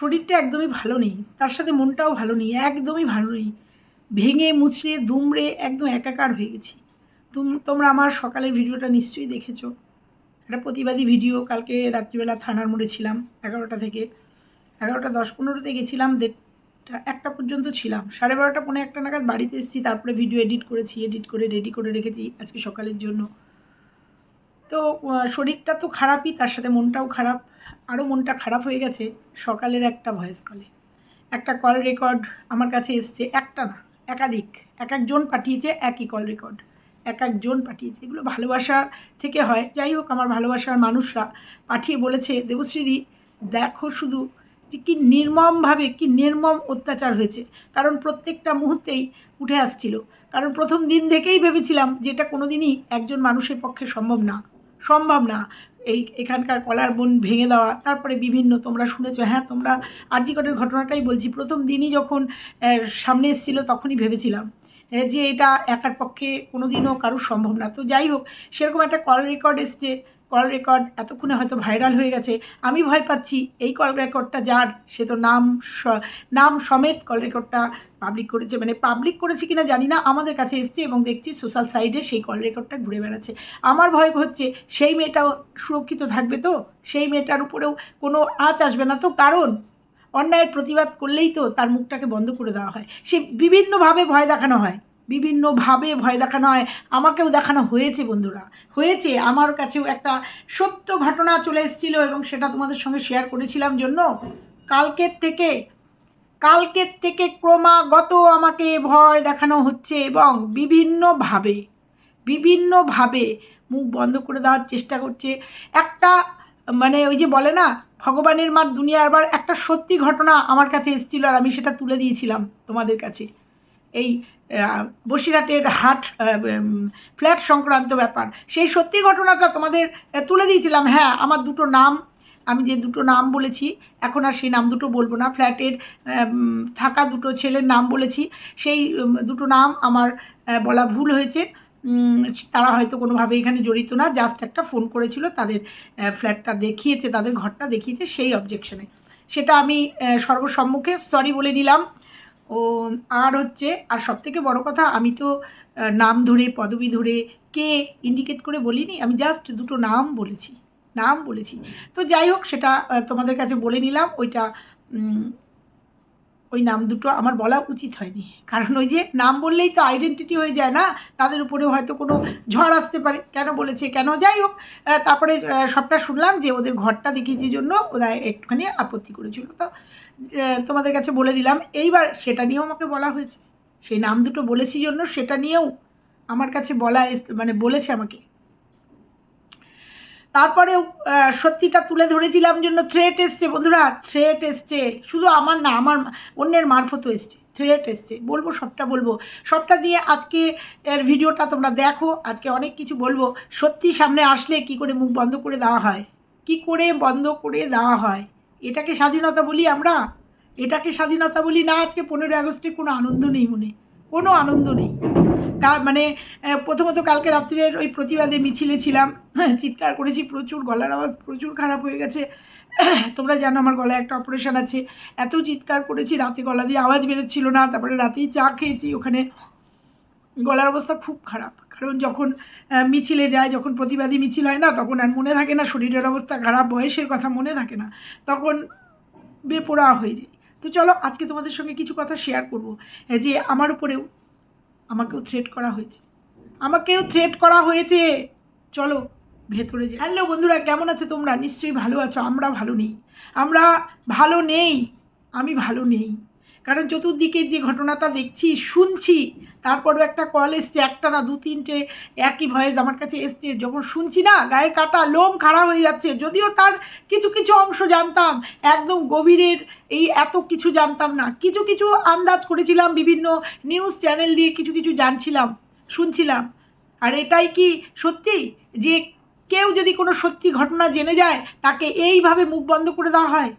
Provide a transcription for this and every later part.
শরীরটা একদমই ভালো নেই, তার সাথে মনটাও ভালো নেই, একদমই ভালো নেই। ভেঙে মুচড়ে দুমড়ে একদম একাকার হয়ে গেছি। তুম, তোমরা আমার সকালের ভিডিওটা নিশ্চয়ই দেখেছ। একটা প্রতিবাদী ভিডিও, কালকে রাত্রিবেলা থানার মোড়ে ছিলাম, এগারোটা থেকে। এগারোটা দশ পনেরোতে গেছিলাম, দেড়টা, একটা পর্যন্ত ছিলাম। সাড়ে বারোটা পনেরো একটা নাগাদ বাড়িতে এসেছি, তারপরে ভিডিও এডিট করেছি, এডিট করে, রেডি করে রেখেছি আজকে সকালের জন্য। তো শরীরটা তো খারাপই, তার সাথে মনটাও খারাপ। আরও মনটা খারাপ হয়ে গেছে সকালের একটা ভয়েস কলে একটা কল রেকর্ড আমার কাছে এসছে, একটা না, একাধিক। এক একজন পাঠিয়েছে একই কল রেকর্ড এক একজন পাঠিয়েছে। এগুলো ভালোবাসার থেকে হয়। যাই হোক, আমার ভালোবাসার মানুষরা পাঠিয়ে বলেছে দেবশ্রীদি দেখো শুধু যে কী নির্মমভাবে, কি নির্মম অত্যাচার হয়েছে। কারণ প্রত্যেকটা মুহূর্তেই উঠে আসছিল। কারণ প্রথম দিন থেকেই ভেবেছিলাম যে এটা কোনো দিনই একজন মানুষের পক্ষে সম্ভব না। সম্ভব না। এই এখানকার কলার বোন ভেঙে দেওয়া, তারপরে বিভিন্ন তোমরা শুনেছো হ্যাঁ তোমরা আর্যিকটের ঘটনাটাই বলছি। প্রথম দিনই যখন সামনে এসেছিল তখনই ভেবেছিলাম যে এটা একার পক্ষে কোনোদিনও কারোর সম্ভব না। তো যাই হোক, সেরকম একটা কল রেকর্ড এসছে কল রেকর্ড এতক্ষণে হয়তো ভাইরাল হয়ে গেছে, আমি ভয় পাচ্ছি। এই কল রেকর্ডটা যার, সে তো নাম নাম সমেত কল রেকর্ডটা পাবলিক করেছে। মানে পাবলিক করেছে কিনা জানি না, আমাদের কাছে এসছে এবং দেখছি সোশ্যাল সাইডে সেই কল রেকর্ডটা ঘুরে বেড়াচ্ছে। আমার ভয় হচ্ছে, সেই মেয়েটাও সুরক্ষিত থাকবে তো? সেই মেয়েটার উপরেও কোনো আঁচ আসবে না তো? কারণ অন্যায়ের প্রতিবাদ করলেই তো তার মুখটাকে বন্ধ করে দেওয়া হয়। সে বিভিন্নভাবে ভয় দেখানো হয়। বিভিন্নভাবে ভয় দেখানো হয়। আমাকেও দেখানো হয়েছে বন্ধুরা। হয়েছে। আমার কাছেও একটা সত্য ঘটনা চলে এসেছিল এবং সেটা তোমাদের সঙ্গে শেয়ার করেছিলাম জন্য। কালকের থেকে কালকের থেকে ক্রমাগত আমাকে ভয় দেখানো হচ্ছে এবং বিভিন্নভাবে বিভিন্নভাবে মুখ বন্ধ করে দেওয়ার চেষ্টা করছে। একটা মানে ওই যে বলে না, ভগবানের মার দুনিয়ার বার একটা সত্যি ঘটনা আমার কাছে এসেছিল আর আমি সেটা তুলে দিয়েছিলাম তোমাদের কাছে। এই বসিরহাটের হাট ফ্ল্যাট সংক্রান্ত ব্যাপার। সেই সত্যি ঘটনাটা তোমাদের তুলে দিয়েছিলাম। হ্যাঁ আমার দুটো নাম, আমি যে দুটো নাম বলেছি, এখন আর সেই নাম দুটো বলব না। ফ্ল্যাটের থাকা দুটো ছেলের নাম বলেছি। সেই দুটো নাম আমার বলা ভুল হয়েছে। তারা হয়তো কোনোভাবে এখানে জড়িত না। জাস্ট একটা ফোন করেছিল, তাদের ফ্ল্যাটটা দেখিয়েছে, তাদের ঘরটা দেখিয়েছে সেই অবজেকশনে সেটা আমি সর্বসম্মুখে সরি বলে নিলাম। ও, আর হচ্ছে, আর সবথেকে বড় কথা, আমি তো নাম ধরে, পদবি ধরে কে ইন্ডিকেট করে বলিনি, আমি জাস্ট দুটো নাম বলেছি নাম বলেছি। তো যাই হোক, সেটা তোমাদের কাছে বলে নিলাম, ওইটা ওই নাম দুটো আমার বলা উচিত হয়নি। কারণ ওই যে নাম বললেই তো আইডেন্টিটি হয়ে যায় না, তাদের উপরেও হয়তো কোনো ঝড় আসতে পারে। কেন বলেছে, কেন? যাই হোক তারপরে সবটা শুনলাম যে ওদের ঘরটা দেখিয়েছি জন্য ওরা একটুখানি আপত্তি করেছিল। তো তোমাদের কাছে বলে দিলাম, এইবার সেটা নিয়েও আমাকে বলা হয়েছে। সেই নাম দুটো বলেছি জন্য সেটা নিয়েও আমার কাছে বলা মানে বলেছে আমাকে। তারপরেও সত্যিটা তুলে ধরেছিলাম জন্য থ্রেট এসছে বন্ধুরা থ্রেট এসছে। শুধু আমার না, আমার অন্যের মারফতও এসছে থ্রেট এসছে। বলব সবটা বলব। সবটা দিয়ে আজকে এর ভিডিওটা তোমরা দেখো, আজকে অনেক কিছু বলব। সত্যি সামনে আসলে কি করে মুখ বন্ধ করে দেওয়া হয়? কি করে বন্ধ করে দেওয়া হয়? এটাকে স্বাধীনতা বলি আমরা? এটাকে স্বাধীনতা বলি না, আজকে পনেরোই আগস্টে কোনো আনন্দ নেই মনে। কোনো আনন্দ নেই। মানে প্রথমত কালকে রাত্রির ওই প্রতিবাদে মিছিলে ছিলাম। হ্যাঁ, চিৎকার করেছি প্রচুর গলার আওয়াজ প্রচুর খারাপ হয়ে গেছে। তোমরা জানো আমার গলায় একটা অপারেশন আছে। এত চিৎকার করেছি রাতে গলা দিয়ে আওয়াজ বেরোচ্ছিল না তারপরে রাতেই চা খেয়েছি ওখানে গলার অবস্থা খুব খারাপ। কারণ যখন মিছিলে যায় যখন প্রতিবাদী মিছিল হয় না তখন আর মনে থাকে না শরীরের অবস্থা খারাপ বয়সের কথা মনে থাকে না। তখন বেপোড়া হয়ে যায় তো চলো আজকে তোমাদের সঙ্গে কিছু কথা শেয়ার করব। যে আমার উপরেও আমাকেও থ্রেট করা হয়েছে। আমাকেও থ্রেট করা হয়েছে। চলো, ভেতরে যে হ্যালো বন্ধুরা, কেমন আছো তোমরা? নিশ্চয়ই ভালো আছো, আমরা ভালো নেই। আমরা ভালো নেই, আমি ভালো নেই। কারণ চতুর্দিকে যে ঘটনাটা দেখছি, শুনছি, তারপরও একটা কল এসছে, একটা না দু তিনটে একই ভয়েস আমার কাছে এসছে, যখন শুনছি না, গায়ের কাটা লোম খাড়া হয়ে যাচ্ছে, যদিও তার কিছু কিছু অংশ জানতাম, একদম গভীরের এই এত কিছু জানতাম না। কিছু কিছু আন্দাজ করেছিলাম, বিভিন্ন নিউজ চ্যানেল দিয়ে কিছু কিছু জানছিলাম, শুনছিলাম। আর এটাই কি সত্যি? যে কেউ যদি কোনো সত্যি ঘটনা জেনে যায়, তাকে এইভাবে মুখ বন্ধ করে দেওয়া হয়?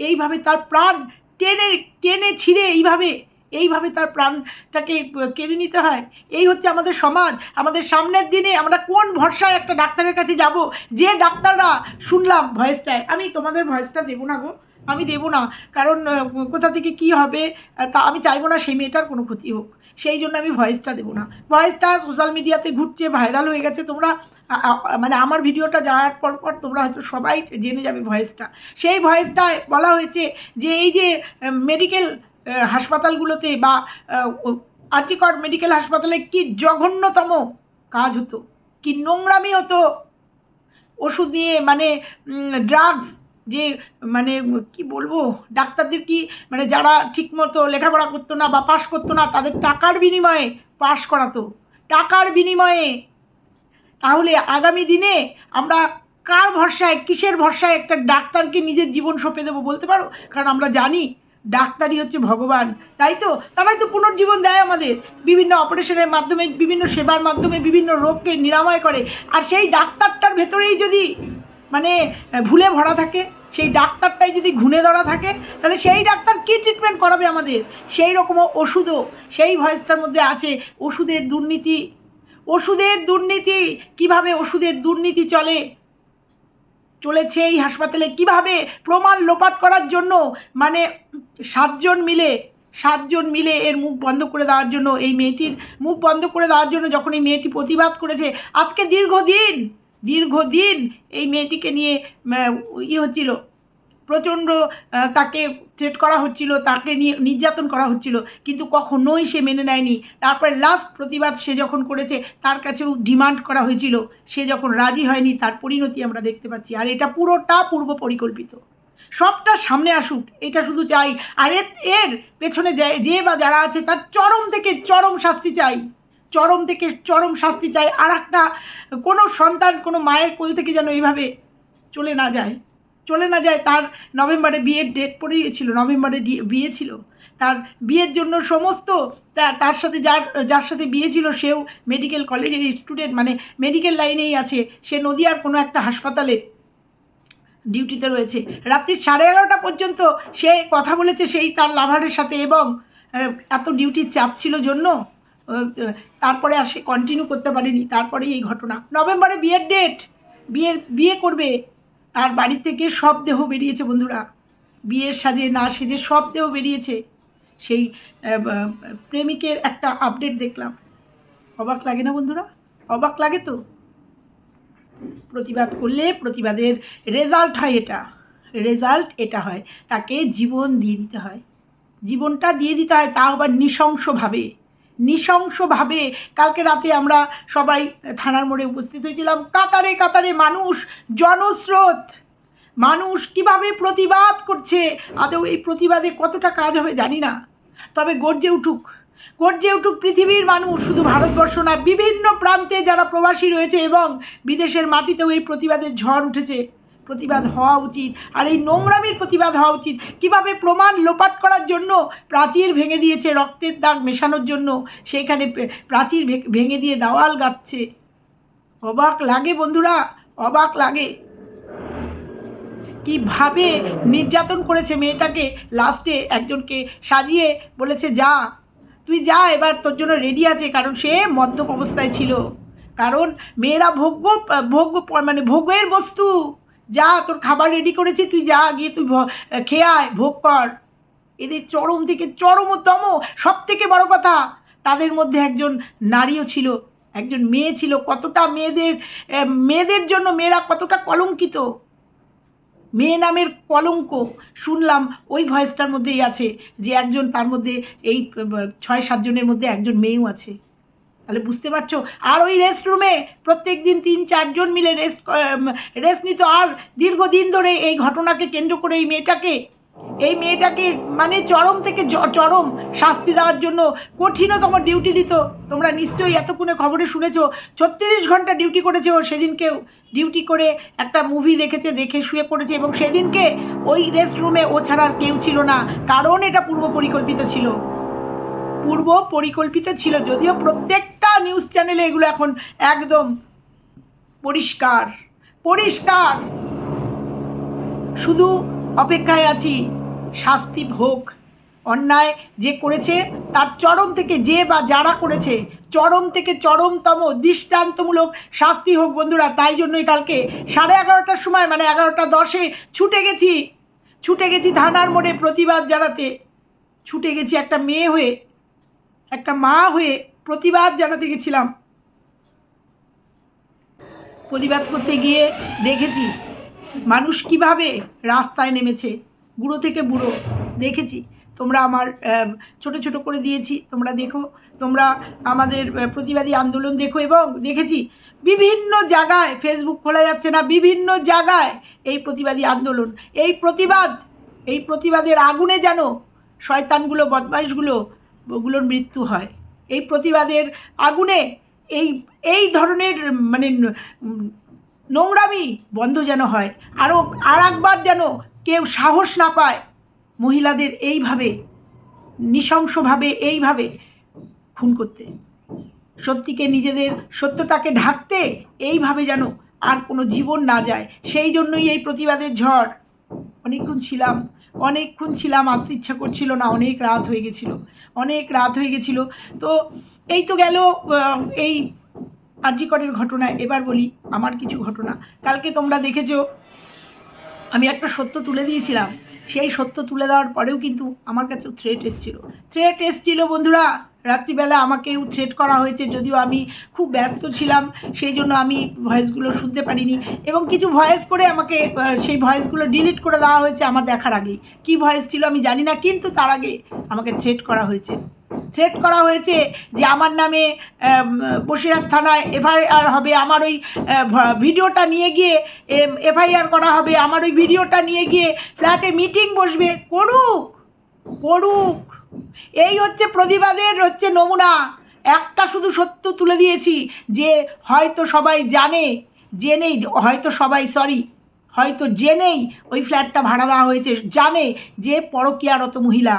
এইভাবে তার প্রাণ টেনে টেনে ছিঁড়ে এইভাবে এইভাবে তার প্রাণটাকে কেড়ে নিতে হয়। এই হচ্ছে আমাদের সমাজ। আমাদের সামনের দিনে আমরা কোন ভরসায় একটা ডাক্তারের কাছে যাব? যে ডাক্তাররা শুনলাম ভয়েসটায়, আমি তোমাদের ভয়েসটা দেবো না গো, আমি দেবো না। কারণ কোথা থেকে কি হবে তা আমি চাইব না সেই মেয়েটার কোনো ক্ষতি হোক। সেই জন্য আমি ভয়েসটা দেবো না। ভয়েসটা সোশ্যাল মিডিয়াতে ঘুরছে, ভাইরাল হয়ে গেছে। তোমরা মানে আমার ভিডিওটা যাওয়ার পর পর তোমরা হয়তো সবাই জেনে যাবে ভয়েসটা। সেই ভয়েসটায় বলা হয়েছে যে, এই যে মেডিকেল হাসপাতালগুলোতে বা আর্টিকর মেডিকেল হাসপাতালে কি জঘন্যতম কাজ হতো? কি নোংরামি হতো? ওষুধ নিয়ে মানে ড্রাগস যে মানে কি বলব, ডাক্তারদের কি মানে যারা ঠিকমতো লেখাপড়া করতো না বা পাশ করতো না, তাদের টাকার বিনিময়ে পাশ করাতো। টাকার বিনিময়ে। তাহলে আগামী দিনে আমরা কার ভরসায়, কিসের ভরসায় একটা ডাক্তারকে নিজের জীবন সঁপে দেবো বলতে পারো? কারণ আমরা জানি ডাক্তারই হচ্ছে ভগবান। তাই তো? তারাই তো পুনর্জীবন দেয় আমাদের। বিভিন্ন অপারেশনের মাধ্যমে, বিভিন্ন সেবার মাধ্যমে, বিভিন্ন রোগকে নিরাময় করে। আর সেই ডাক্তারটার ভেতরেই যদি মানে ভুলে ভরা থাকে, সেই ডাক্তারটাই যদি ঘুণে ধরা থাকে, তাহলে সেই ডাক্তার কী ট্রিটমেন্ট করাবে আমাদের? সেই রকম ওষুধও, সেই ভয়েসটার মধ্যে আছে, ওষুধের দুর্নীতি। ওষুধের দুর্নীতি, কীভাবে ওষুধের দুর্নীতি চলে? চলেছে এই হাসপাতালে? কীভাবে প্রমাণ লোপাট করার জন্য? মানে সাতজন মিলে সাতজন মিলে এর মুখ বন্ধ করে দেওয়ার জন্য, এই মেয়েটির মুখ বন্ধ করে দেওয়ার জন্য যখন এই মেয়েটি প্রতিবাদ করেছে, আজকে দীর্ঘদিন দীর্ঘদিন এই মেয়েটিকে নিয়ে ইয়ে হচ্ছিল প্রচণ্ড তাকে থ্রেট করা হচ্ছিল, তাকে নিয়ে নির্যাতন করা হচ্ছিল, কিন্তু কখনোই সে মেনে নেয়নি। তারপরে লাস্ট প্রতিবাদ সে যখন করেছে, তার কাছেও ডিমান্ড করা হয়েছিল। সে যখন রাজি হয়নি, তার পরিণতি আমরা দেখতে পাচ্ছি। আর এটা পুরোটা পূর্ব পরিকল্পিত। সবটা সামনে আসুক, এটা শুধু চাই। আর এর পেছনে যে বা যারা আছে, তার চরম থেকে চরম শাস্তি চাই। চরম থেকে চরম শাস্তি চাই। আর একটা, কোনো সন্তান, কোনো মায়ের কোল থেকে যেন এইভাবে চলে না যায়। চলে না যায়, তার নভেম্বরে বিয়ের ডেট পড়েছিল নভেম্বরে বিয়ে ছিল। তার বিয়ের জন্য সমস্ত তার সাথে যার যার সাথে বিয়ে ছিল সেও মেডিকেল কলেজের স্টুডেন্ট মানে মেডিকেল লাইনেই আছে। সে নদিয়ার কোনো একটা হাসপাতালে ডিউটিতে রয়েছে। রাত্রি সাড়ে এগারোটা পর্যন্ত সে কথা বলেছে, সেই তার লাভারের সাথে এবং এত ডিউটির চাপ ছিল জন্য তারপরে আর সে কন্টিনিউ করতে পারেনি। তারপরে এই ঘটনা। নভেম্বরে বিয়ের ডেট বিয়ে বিয়ে করবে তার বাড়ি থেকে সব দেহ বেরিয়েছে বন্ধুরা। বিয়ের সাজে না সেজে সব দেহ বেরিয়েছে। সেই প্রেমিকের একটা আপডেট দেখলাম। অবাক লাগে না বন্ধুরা? অবাক লাগে তো? প্রতিবাদ করলে প্রতিবাদের রেজাল্ট হয় এটা। রেজাল্ট এটা হয়। তাকে জীবন দিয়ে দিতে হয়। জীবনটা দিয়ে দিতে হয়, তাও আবার নৃশংসভাবে। নৃশংসভাবে কালকে রাতে আমরা সবাই থানার মোড়ে উপস্থিত হয়েছিলাম। কাতারে কাতারে মানুষ, জনস্রোত, মানুষ কীভাবে প্রতিবাদ করছে? আদৌ এই প্রতিবাদে কতটা কাজ হবে জানি না। তবে গর্জে উঠুক গর্জে উঠুক পৃথিবীর মানুষ, শুধু ভারতবর্ষ না, বিভিন্ন প্রান্তে যারা প্রবাসী রয়েছে এবং বিদেশের মাটিতেও এই প্রতিবাদের ঝড় উঠেছে। প্রতিবাদ হওয়া উচিত। আর এই নোংরামির প্রতিবাদ হওয়া উচিত। কীভাবে প্রমাণ লোপাট করার জন্য প্রাচীর ভেঙে দিয়েছে, রক্তের দাগ মেশানোর জন্য। সেখানে প্রাচীর ভেঙে দিয়ে দেওয়াল গাচ্ছে। অবাক লাগে বন্ধুরা, অবাক লাগে। কীভাবে নির্যাতন করেছে মেয়েটাকে লাস্টে একজনকে সাজিয়ে বলেছে, যা, তুই যা, এবার তোর জন্য রেডি আছে। কারণ সে মদ্যপ অবস্থায় ছিল। কারণ মেয়েরা ভোগ্য ভোগ্য মানে ভোগের বস্তু। যা, তোর খাবার রেডি করেছি, তুই যা, গিয়ে তুই খেয়ে আয়, ভোগ কর। এদের চরম থেকে চরমতম সব থেকে বড় কথা, তাদের মধ্যে একজন নারীও ছিল, একজন মেয়ে ছিল, কতটা মেয়েদের মেয়েদের জন্য মেয়েরা কতটা কলঙ্কিত। মেয়ে নামের কলঙ্ক, শুনলাম ওই ভয়েসটার মধ্যেই আছে যে একজন, তার মধ্যে এই ছয় সাতজনের মধ্যে একজন মেয়েও আছে। তাহলে বুঝতে পারছ? আর ওই রেস্ট রুমে প্রত্যেক দিন তিন, চারজন মিলে রেস্ট রেস্ট নিত। আর দীর্ঘদিন ধরে এই ঘটনাকে কেন্দ্র করে এই মেয়েটাকে এই মেয়েটাকে মানে চরম থেকে চরম শাস্তি দেওয়ার জন্য কঠিনতম ডিউটি দিত। তোমরা নিশ্চয়ই এতক্ষণে খবরে শুনেছো, ছত্রিশ ঘণ্টা ডিউটি করেছে ও। সেদিনকেও ডিউটি করে একটা মুভি দেখেছে, দেখে শুয়ে পড়েছে। এবং সেদিনকে ওই রেস্ট রুমে ও ছাড়া আর কেউ ছিল না। কারণ এটা পূর্ব পরিকল্পিত ছিল। পূর্ব পরিকল্পিত ছিল, যদিও প্রত্যেকটা নিউজ চ্যানেলে এগুলো এখন একদম পরিষ্কার পরিষ্কার। শুধু অপেক্ষায় আছি, শাস্তি ভোগ, অন্যায় যে করেছে তার চরম থেকে যে বা যারা করেছে, চরম থেকে চরমতম, দৃষ্টান্তমূলক শাস্তি হোক বন্ধুরা, তাই জন্যই কালকে সাড়ে এগারোটার সময় মানে এগারোটা দশে ছুটে গেছি। ছুটে গেছি থানার মোড়ে প্রতিবাদ জানাতে। ছুটে গেছি একটা মেয়ে হয়ে। একটা মা হয়ে প্রতিবাদ জানাতে গেছিলাম। প্রতিবাদ করতে গিয়ে দেখেছি, মানুষ কীভাবে রাস্তায় নেমেছে, বুড়ো থেকে বুড়ো, দেখেছি। তোমরা আমার ছোট ছোট করে দিয়েছি, তোমরা দেখো, তোমরা আমাদের প্রতিবাদী আন্দোলন দেখো এবং দেখেছি বিভিন্ন জায়গায় ফেসবুক খোলা যাচ্ছে না, বিভিন্ন জায়গায় এই প্রতিবাদী আন্দোলন। এই প্রতিবাদ, এই প্রতিবাদের আগুনে যেন শয়তানগুলো, বদমাইশগুলো ওগুলোর মৃত্যু হয়। এই প্রতিবাদের আগুনে এই এই ধরনের মানে নোংরামি বন্ধ যেন হয় আরও আর একবার যেন কেউ সাহস না পায় মহিলাদের এইভাবে, নৃশংসভাবে এইভাবে খুন করতে। সত্যিকে নিজেদের সত্যতাকে ঢাকতে এইভাবে যেন আর কোনো জীবন না যায়, সেই জন্যই এই প্রতিবাদের ঝড়। অনেকক্ষণ ছিলাম অনেকক্ষণ ছিলাম, আসতে ইচ্ছা করছিল না, অনেক রাত হয়ে গেছিল, অনেক রাত হয়ে গেছিল। তো এই তো গেল এই আর্যিকরের ঘটনা। এবার বলি আমার কিছু ঘটনা। কালকে তোমরা দেখেছ, আমি একটা সত্য তুলে দিয়েছিলাম। সেই সত্য তুলে দেওয়ার পরেও কিন্তু আমার কাছেও থ্রেট এসেছিল। থ্রেট এসেছিল বন্ধুরা, রাত্রিবেলা আমাকেও থ্রেট করা হয়েছে যদিও আমি খুব ব্যস্ত ছিলাম, সেই জন্য আমি ভয়েসগুলো শুনতে পারিনি এবং কিছু ভয়েস করে আমাকে সেই ভয়েসগুলো ডিলিট করে দেওয়া হয়েছে আমার দেখার আগেই। কী ভয়েস ছিল আমি জানি না, কিন্তু তার আগে আমাকে থ্রেট করা হয়েছে। থ্রেট করা হয়েছে যে আমার নামে বসিরহাট থানায় এফআইআর হবে, আমার ওই ভিডিওটা নিয়ে গিয়ে এফআইআর করা হবে, আমার ওই ভিডিওটা নিয়ে গিয়ে ফ্ল্যাটে মিটিং বসবে। করুক করুক। এই হচ্ছে প্রতিবাদের হচ্ছে নমুনা। একটা শুধু সত্য তুলে দিয়েছি যে হয়তো সবাই জানে, জেনেই, হয়তো সবাই সরি হয়তো জেনেই ওই ফ্ল্যাটটা ভাড়া দেওয়া হয়েছে, জানে যে পরকীয়ারত মহিলা,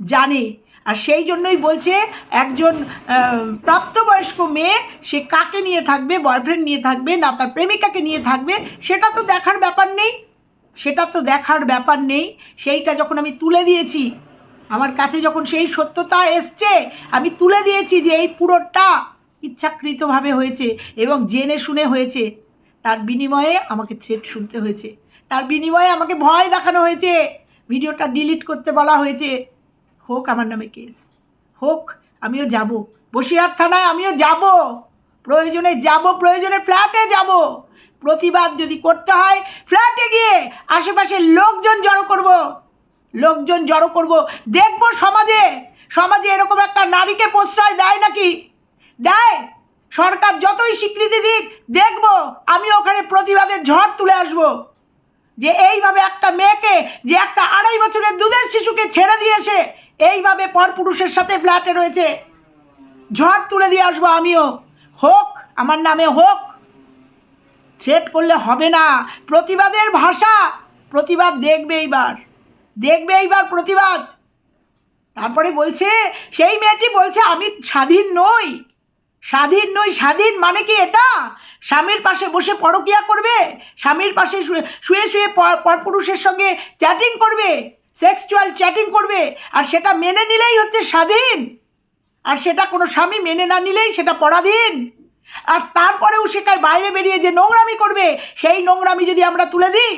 জানে। আর সেই জন্যই বলছে একজন প্রাপ্তবয়স্ক মেয়ে, সে কাকে নিয়ে থাকবে বয়ফ্রেন্ড নিয়ে থাকবে, না তার প্রেমিকাকে নিয়ে থাকবে, সেটা তো দেখার ব্যাপার নেই। সেটা তো দেখার ব্যাপার নেই। সেইটা যখন আমি তুলে দিয়েছি, আমার কাছে যখন সেই সত্যতা এসছে, আমি তুলে দিয়েছি যে এই পুরোটা ইচ্ছাকৃতভাবে হয়েছে এবং জেনে শুনে হয়েছে। তার বিনিময়ে আমাকে থ্রেট শুনতে হয়েছে। তার বিনিময়ে আমাকে ভয় দেখানো হয়েছে। ভিডিওটা ডিলিট করতে বলা হয়েছে। হোক আমার নামে কেস হোক, আমিও যাব। বসিরহাট থানায় আমিও যাব। প্রয়োজনে যাব, প্রয়োজনে ফ্ল্যাটে যাব। প্রতিবাদ যদি করতে হয় ফ্ল্যাটে গিয়ে আশেপাশের লোকজন জড়ো করব। লোকজন জড়ো করব। দেখব সমাজে সমাজে এরকম একটা নারীকে প্রশ্রয় দেয় নাকি? দেয়। সরকার যতই স্বীকৃতি দিক, দেখব, আমি ওখানে প্রতিবাদের ঝড় তুলে আসব। যে এইভাবে একটা মেয়েকে, যে একটা আড়াই বছরের দুধের শিশুকে ছেড়ে দিয়েছে এইভাবে পরপুরুষের সাথে ফ্ল্যাটে রয়েছে। ঝড় তুলে দিয়ে আসব আমিও। হোক, আমার নামে হোক। থ্রেট করলে হবে না। প্রতিবাদের ভাষা। প্রতিবাদ দেখবে এইবার। দেখবে এইবার প্রতিবাদ। তারপরে বলছে, সেই মেয়েটি বলছে, আমি স্বাধীন নই। স্বাধীন নই, স্বাধীন মানে কি এটা? স্বামীর পাশে বসে পরকিয়া করবে? স্বামীর পাশে শুয়ে শুয়ে শুয়ে পর- পরপুরুষের সঙ্গে চ্যাটিং করবে? সেক্সুয়াল চ্যাটিং করবে, আর সেটা মেনে নিলেই হচ্ছে স্বাধীন। আর সেটা কোনো স্বামী মেনে না নিলেই সেটা পরাধীন। আর তারপরেও সেখানে বাইরে বেরিয়ে যে নোংরামি করবে, সেই নোংরামি যদি আমরা তুলে দিই,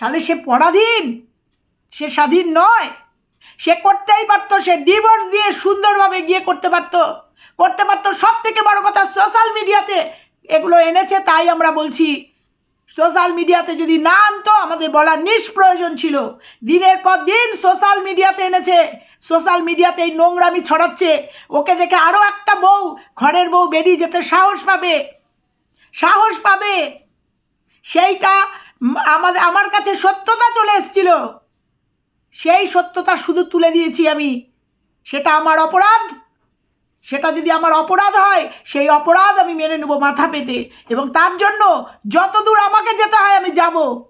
তাহলে সে পরাধীন। সে স্বাধীন নয়। সে করতেই পারতো, সে ডিভোর্স দিয়ে সুন্দরভাবে গিয়ে করতে পারতো। করতে পারতো সব থেকে বড় কথা সোশ্যাল মিডিয়াতে এগুলো এনেছে, তাই আমরা বলছি সোশ্যাল মিডিয়াতে যদি না আনতো, আমাদের বলার নিষ্প্রয়োজন ছিল। দিনের পর দিন সোশ্যাল মিডিয়াতে এনেছে। সোশ্যাল মিডিয়াতে এই নোংরামি ছড়াচ্ছে। ওকে দেখে আরও একটা বউ, ঘরের বউ বেরিয়ে যেতে সাহস পাবে। সাহস পাবে। সেইটা আমাদের, আমার কাছে সত্যতা চলে এসেছিল। সেই সত্যতা শুধু তুলে দিয়েছি আমি। সেটা আমার অপরাধ। সেটা যদি আমার অপরাধ হয়, সেই অপরাধ আমি মেনে নেব মাথা পেতে। এবং তার জন্য যত দূর আমাকে যেতে হয় আমি যাব।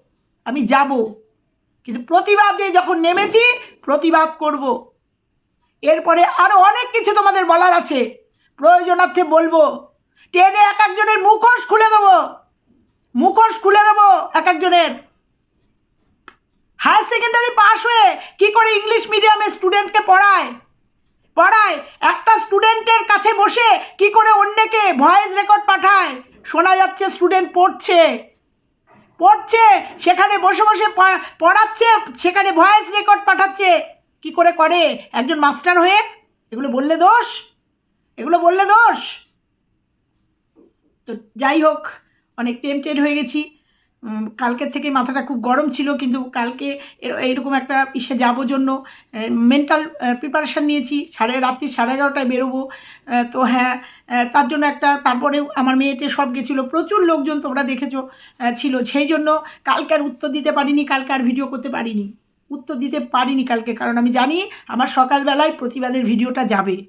আমি যাব। কিন্তু প্রতিবাদে যখন নেমেছি, প্রতিবাদ করব। এরপরে আরও অনেক কিছু তোমাদের বলার আছে। প্রয়োজনার্থে বলব, টেনে এক একজনের মুখোশ খুলে দেবো। মুখোশ খুলে দেবো এক একজনের। হায়ার সেকেন্ডারি পাস হয়ে কী করে ইংলিশ মিডিয়ামে স্টুডেন্টকে পড়ায়? পড়ায় একটা স্টুডেন্টের কাছে বসে কি করে অন্যকে ভয়েস রেকর্ড পাঠায়? শোনা যাচ্ছে স্টুডেন্ট পড়ছে। পড়ছে, সেখানে বসে বসে পড়া- পড়াচ্ছে, সেখানে ভয়েস রেকর্ড পাঠাচ্ছে। কি করে করে? একজন মাস্টার হয়ে? এগুলো বললে দোষ? এগুলো বললে দোষ? তো যাই হোক, অনেক টেমটেড হয়ে গেছি। কালকের থেকে মাথাটা খুব গরম ছিল, কিন্তু কালকে এর- এইরকম একটা ইসে যাব জন্য মেন্টাল প্রিপারেশান নিয়েছি। সাড়ে রাত্রি সাড়ে এগারোটায় বেরোবো। তো হ্যাঁ তার জন্য একটা, তারপরেও আমার মেয়েটে সব গেছিল। প্রচুর লোকজন তোমরা দেখেছ ছিল। সেই জন্য কালকে আর উত্তর দিতে পারিনি, কালকে আর ভিডিও করতে পারিনি। উত্তর দিতে পারিনি কালকে, কারণ আমি জানি আমার সকালবেলায় প্রতিবাদের ভিডিওটা যাবে।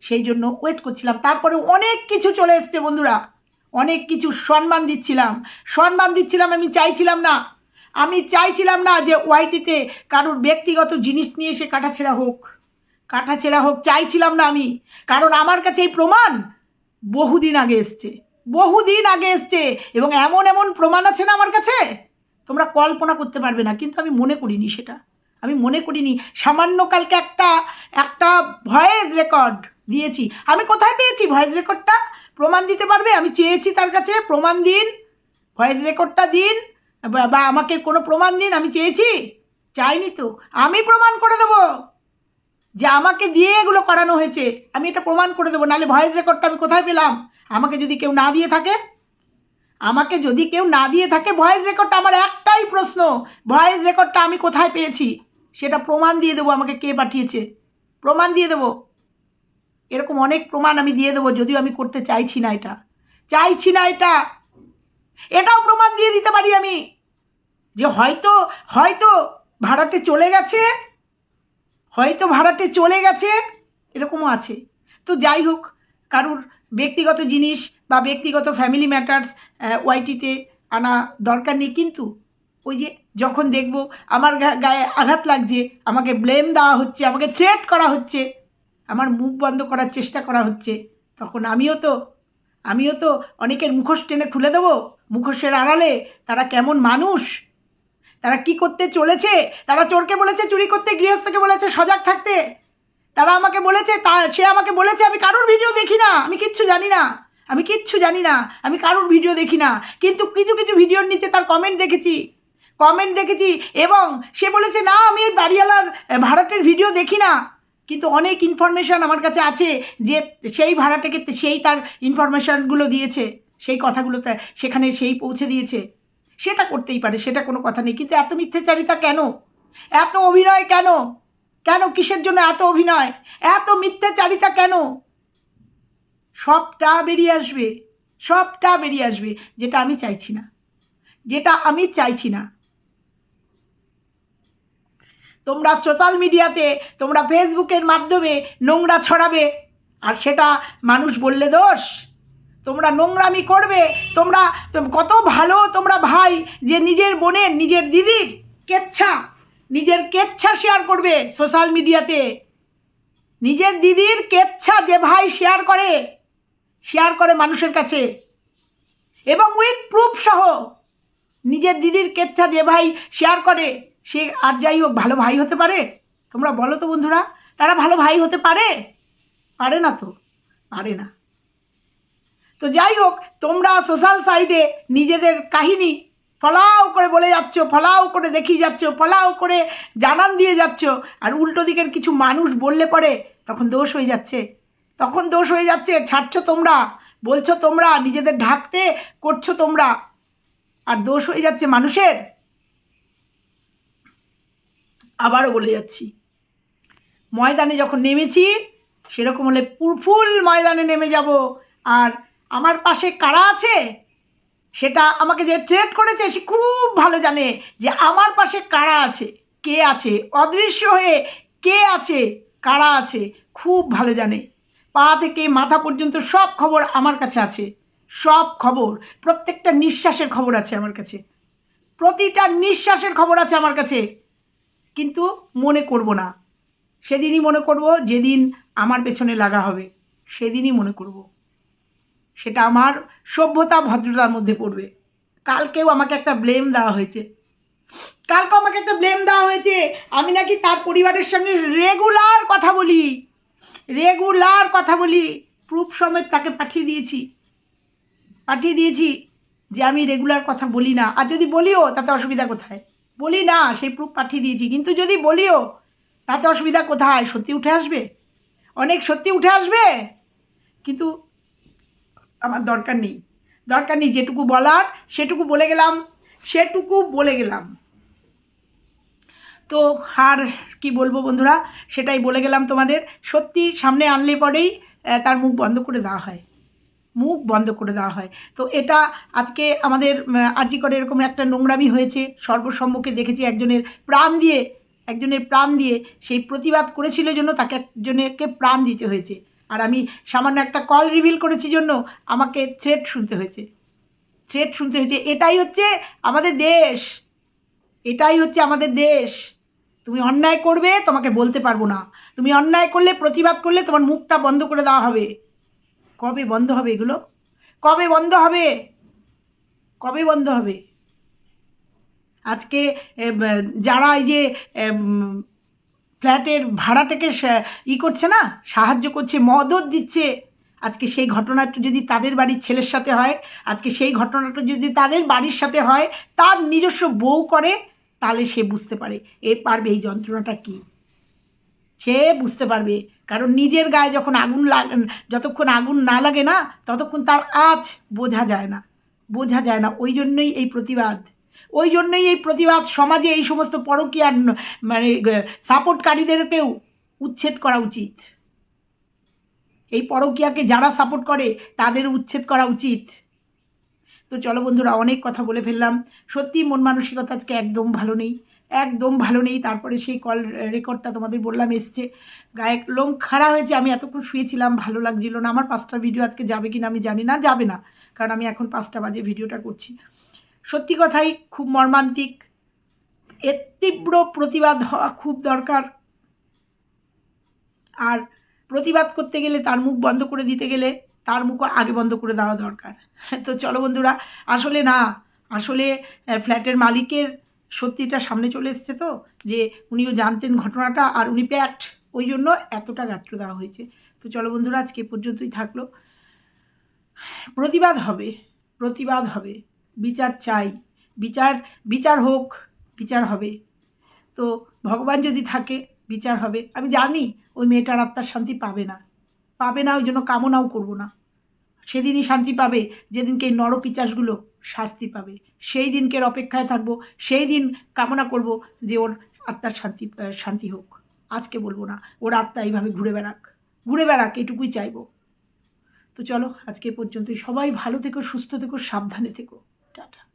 সেই জন্য ওয়েট করছিলাম। তারপরে অনেক কিছু চলে এসছে বন্ধুরা। অনেক কিছু সম্মান দিচ্ছিলাম। সম্মান দিচ্ছিলাম আমি চাইছিলাম না। আমি চাইছিলাম না যে ওয়াইটিতে কারোর ব্যক্তিগত জিনিস নিয়ে সে কাটাছেড়া হোক। কাটাছেড়া হোক চাইছিলাম না আমি। কারণ আমার কাছে এই প্রমাণ বহুদিন আগে এসছে। বহুদিন আগে এসছে এবং এমন এমন প্রমাণ আছে না আমার কাছে? তোমরা কল্পনা করতে পারবে না, কিন্তু আমি মনে করিনি সেটা। আমি মনে করিনি, সামান্য কালকে একটা একটা ভয়েস রেকর্ড দিয়েছি। আমি কোথায় পেয়েছি ভয়েস রেকর্ডটা প্রমাণ দিতে পারবে? আমি চেয়েছি তার কাছে, প্রমাণ দিন ভয়েস রেকর্ডটা দিন, বা আমাকে কোনো প্রমাণ দিন, আমি চেয়েছি? চাইনি তো। আমি প্রমাণ করে দেবো যে আমাকে দিয়ে এগুলো করানো হয়েছে। আমি এটা প্রমাণ করে দেবো, নাহলে ভয়েস রেকর্ডটা আমি কোথায় পেলাম? আমাকে যদি কেউ না দিয়ে থাকে? আমাকে যদি কেউ না দিয়ে থাকে ভয়েস রেকর্ডটা আমার একটাই প্রশ্ন ভয়েস রেকর্ডটা আমি কোথায় পেয়েছি? সেটা প্রমাণ দিয়ে দেবো আমাকে কে পাঠিয়েছে। প্রমাণ দিয়ে দেবো। এরকম অনেক প্রমাণ আমি দিয়ে দেবো, যদিও আমি করতে চাইছি না এটা। চাইছি না এটা। এটাও প্রমাণ দিয়ে দিতে পারি আমি। যে হয়তো হয়তো ভাড়াটে চলে গেছে, হয়তো ভাড়াটে চলে গেছে, এরকমও আছে। তো যাই হোক, কারুর ব্যক্তিগত জিনিস বা ব্যক্তিগত ফ্যামিলি ম্যাটার্স ওয়াইটিতে আনা দরকার নেই, কিন্তু ওই যে যখন দেখব আমার গায়ে আঘাত লাগছে, আমাকে ব্লেম দেওয়া হচ্ছে, আমাকে থ্রেট করা হচ্ছে, আমার মুখ বন্ধ করার চেষ্টা করা হচ্ছে, তখন আমিও তো আমিও তো অনেকের মুখোশ টেনে খুলে দেবো, মুখোশের আড়ালে তারা কেমন মানুষ? তারা কি করতে চলেছে? তারা চোরকে বলেছে, চুরি করতে, গৃহস্থকে বলেছে, সজাগ থাকতে। তারা আমাকে বলেছে, তা সে আমাকে বলেছে, আমি কারোর ভিডিও দেখি না, আমি কিচ্ছু জানি না, আমি কিচ্ছু জানি না, আমি কারোর ভিডিও দেখি না। কিন্তু কিছু কিছু ভিডিওর নিচে তার কমেন্ট দেখেছি। কমেন্ট দেখেছি এবং সে বলেছে, না, আমি এই বাড়িওয়ালার ভাড়াটের ভিডিও দেখি না। কিন্তু অনেক ইনফরমেশান আমার কাছে আছে যে সেই ভাড়াটাকে সেই তার ইনফরমেশানগুলো দিয়েছে, সেই কথাগুলো তা- সেখানে সেই পৌঁছে দিয়েছে। সেটা করতেই পারে, সেটা কোনো কথা নেই। কিন্তু এত মিথ্যাচারিতা কেন? এত অভিনয় কেন? কেন কিসের জন্য এত অভিনয়? এত মিথ্যাচারিতা কেন? সবটা বেরিয়ে আসবে, সবটা বেরিয়ে আসবে, যেটা আমি চাইছি না। যেটা আমি চাইছি না। তোমরা সোশ্যাল মিডিয়াতে তোমরা ফেসবুকের মাধ্যমে নোংরা ছড়াবে। আর সেটা মানুষ বললে দোষ। তোমরা নোংরামি করবে। তোমরা তোম- কত ভালো তোমরা ভাই যে নিজের বোনের, নিজের দিদির কেচ্ছা, নিজের কেচ্ছা শেয়ার করবে সোশ্যাল মিডিয়াতে নিজের দিদির কেচ্ছা যে ভাই শেয়ার করে শেয়ার করে মানুষের কাছে। এবং উইথ প্রুফ সহ নিজের দিদির কেচ্ছা যে ভাই শেয়ার করে। সে আর যাই হোক, ভালো ভাই হতে পারে? তোমরা বলো তো বন্ধুরা, তারা ভালো ভাই হতে পারে? পারে না তো, পারে না। তো যাই হোক, তোমরা সোশ্যাল সাইডে নিজেদের কাহিনী ফলাও করে বলে যাচ্ছ, ফলাও করে দেখিয়ে যাচ্ছ, ফলাও করে জানান দিয়ে যাচ্ছ, আর উল্টো দিকের কিছু মানুষ বললে পরে তখন দোষ হয়ে যাচ্ছে। তখন দোষ হয়ে যাচ্ছে, ছাড়ছো তোমরা, বলছো তোমরা, নিজেদের ঢাকতে করছ তোমরা, আর দোষ হয়ে যাচ্ছে মানুষের। আবারও বলে যাচ্ছি। ময়দানে যখন নেমেছি, সেরকম হলে ফুল ময়দানে নেমে যাব। আর আমার পাশে কারা আছে, সেটা আমাকে যে ট্রেড করেছে, সে খুব ভালো জানে যে আমার পাশে কারা আছে, কে আছে, অদৃশ্য হয়ে কে আছে, কারা আছে, খুব ভালো জানে। পা থেকে মাথা পর্যন্ত সব খবর আমার কাছে আছে, সব খবর, প্রত্যেকটা নিঃশ্বাসের খবর আছে আমার কাছে। প্রতিটা নিঃশ্বাসের খবর আছে আমার কাছে। কিন্তু মনে করব না। সেদিনই মনে করব যেদিন আমার পেছনে লাগা হবে, সেদিনই মনে করব। সেটা আমার সভ্যতা, ভদ্রতার মধ্যে পড়বে। কালকেও আমাকে একটা ব্লেম দেওয়া হয়েছে। কালকে আমাকে একটা ব্লেম দেওয়া হয়েছে। আমি নাকি তার পরিবারের সঙ্গে রেগুলার কথা বলি। রেগুলার কথা বলি। প্রুফ সমেত তাকে পাঠিয়ে দিয়েছি। পাঠিয়ে দিয়েছি যে আমি রেগুলার কথা বলি না। আর যদি বলিও, তাতে অসুবিধা কোথায়? বলি না, সেই প্রুফ পাঠিয়ে দিয়েছি। কিন্তু যদি বলিও, তাতে অসুবিধা কোথায়? সত্যি উঠে আসবে? অনেক সত্যি উঠে আসবে? কিন্তু আমার দরকার নেই। দরকার নেই, যেটুকু বলার, সেটুকু বলে গেলাম। সেটুকু বলে গেলাম। তো আর কি বলব বন্ধুরা? সেটাই বলে গেলাম তোমাদের। সত্যি সামনে আনলে পরেই তার মুখ বন্ধ করে দেওয়া হয়। মুখ বন্ধ করে দেওয়া হয়। তো এটা আজকে আমাদের আর্জি করে এরকম একটা নোংরামি হয়েছে। সর্বসম্মুখে দেখেছি একজনের প্রাণ দিয়ে, একজনের প্রাণ দিয়ে সেই প্রতিবাদ করেছিল জন্য তাকে একজনেরকে প্রাণ দিতে হয়েছে। আর আমি সামান্য একটা কল রিভিল করেছি জন্য আমাকে থ্রেট শুনতে হয়েছে। থ্রেট শুনতে হয়েছে। এটাই হচ্ছে আমাদের দেশ। এটাই হচ্ছে আমাদের দেশ। তুমি অন্যায় করবে, তোমাকে বলতে পারব না। তুমি অন্যায় করলে, প্রতিবাদ করলে তোমার মুখটা বন্ধ করে দেওয়া হবে। কবে বন্ধ হবে এগুলো? কবে বন্ধ হবে? কবে বন্ধ হবে? আজকে যারা এই যে ফ্ল্যাটের ভাড়াটাকে ই করছে না, সাহায্য করছে, মদত দিচ্ছে, আজকে সেই ঘটনাটা যদি তাদের বাড়ির ছেলের সাথে হয়, আজকে সেই ঘটনাটা যদি তাদের বাড়ির সাথে হয়, তার নিজস্ব বউ করে, তাহলে সে বুঝতে পারে, এ পারবে এই যন্ত্রণাটা কী? সে বুঝতে পারবে। কারণ নিজের গায়ে যখন আগুন লাগ যতক্ষণ আগুন না লাগে না, ততক্ষণ তার আজ বোঝা যায় না। বোঝা যায় না। ওই জন্যই এই প্রতিবাদ। ওই জন্যই এই প্রতিবাদ সমাজে এই সমস্ত পরকীয়ার মানে সাপোর্টকারীদেরকেও উচ্ছেদ করা উচিত। এই পরকীয়াকে যারা সাপোর্ট করে, তাদের উচ্ছেদ করা উচিত। তো চলো বন্ধুরা, অনেক কথা বলে ফেললাম। সত্যি মন মানসিকতা আজকে একদম ভালো নেই। একদম ভালো নেই। তারপরে সেই কল রেকর্ডটা তোমাদের বললাম এসছে। গায়ে লোম খাড়া হয়েছে। আমি এতক্ষণ শুয়েছিলাম, ভালো লাগছিল না। আমার পাঁচটা ভিডিও আজকে যাবে কি না আমি জানি না, যাবে না। কারণ আমি এখন পাঁচটা বাজে ভিডিওটা করছি। সত্যি কথাই খুব মর্মান্তিক। এর তীব্র প্রতিবাদ হওয়া খুব দরকার। আর প্রতিবাদ করতে গেলে তার মুখ বন্ধ করে দিতে গেলে তার মুখও আগে বন্ধ করে দেওয়া দরকার। তো চলো বন্ধুরা, আসলে না, আসলে ফ্ল্যাটের মালিকের সত্যিটা সামনে চলে এসছে তো, যে উনিও জানতেন ঘটনাটা আর উনি প্যাক্ট ওই জন্য এতটা গাত্র দেওয়া হয়েছে। তো চলো বন্ধুরা, আজকে পর্যন্তই থাকল। প্রতিবাদ হবে প্রতিবাদ হবে, বিচার চাই, বিচার বিচার হোক, বিচার হবে। তো ভগবান যদি থাকে, বিচার হবে। আমি জানি ওই মেয়েটার আত্মার শান্তি পাবে না পাবে না, ওই জন্য কামনাও করব না। সেদিনই শান্তি পাবে, যেদিনকে এই নরপিচাসগুলো শাস্তি পাবে। সেই দিনকের অপেক্ষায় থাকব, সেই দিন কামনা করব যে ওর আত্মার শান্তি শান্তি হোক। আজকে বলব না, ওর আত্মা এইভাবে ঘুরে বেড়াক ঘুরে বেড়াক, এটুকুই চাইব। তো চলো, আজকে পর্যন্তই। সবাই ভালো থেকো, সুস্থ থেকো, সাবধানে থেকো। টাটা।